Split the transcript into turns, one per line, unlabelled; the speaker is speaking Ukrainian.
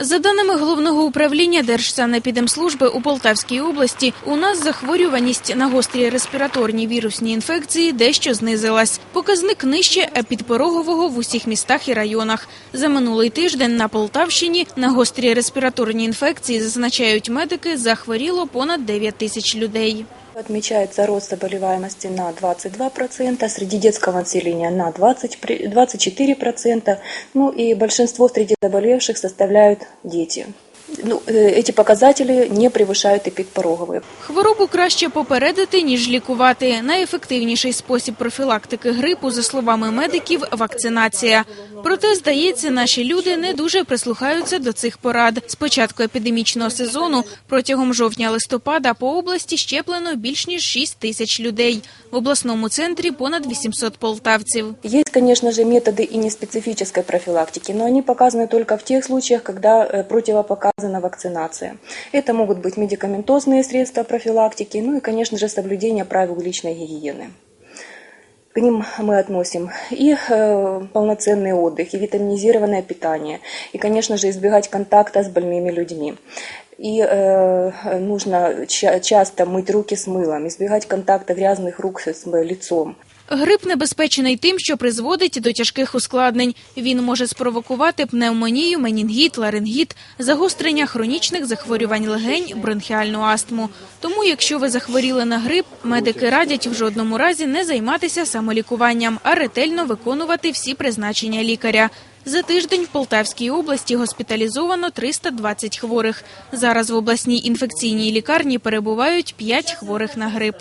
За даними головного управління Держсанепідемслужби у Полтавській області, у нас захворюваність на гострі респіраторні вірусні інфекції дещо знизилась. Показник нижче епідпорогового в усіх містах і районах. За минулий тиждень на Полтавщині на гострі респіраторні інфекції, зазначають медики, захворіло понад 9 тисяч людей.
Отмечается рост заболеваемости на 22%, среди детского населения на 20, при- 24%, ну и большинство среди заболевших составляют дети. Ну, э, эти показатели не превышают и пороговые.
Хворобу краще попередити, ніж лікувати. Найефективніший спосіб профілактики грипу, за словами медиків, вакцинація. Проте, здається, наші люди не дуже прислухаються до цих порад. З початку епідемічного сезону протягом жовтня-листопада по області щеплено більш ніж 6 тисяч людей. В обласному центрі понад 800 полтавців.
Есть, конечно же, методы и неспецифической профилактики, но они показаны только в тех случаях, когда э, противопоказана вакцинация. Это могут быть медикаментозные средства профилактики, ну и, конечно же, соблюдение правил личной гигиены. К ним мы относим и э, полноценный отдых, и витаминизированное питание, и, конечно же, избегать контакта с больными людьми. И э, нужно ча- часто мыть руки с мылом, избегать контакта грязных рук с э, лицом.
Грип небезпечний тим, що призводить до тяжких ускладнень. Він може спровокувати пневмонію, менінгіт, ларингіт, загострення хронічних захворювань легень, бронхіальну астму. Тому, якщо ви захворіли на грип, медики радять в жодному разі не займатися самолікуванням, а ретельно виконувати всі призначення лікаря. За тиждень в Полтавській області госпіталізовано 320 хворих. Зараз в обласній інфекційній лікарні перебувають 5 хворих на грип.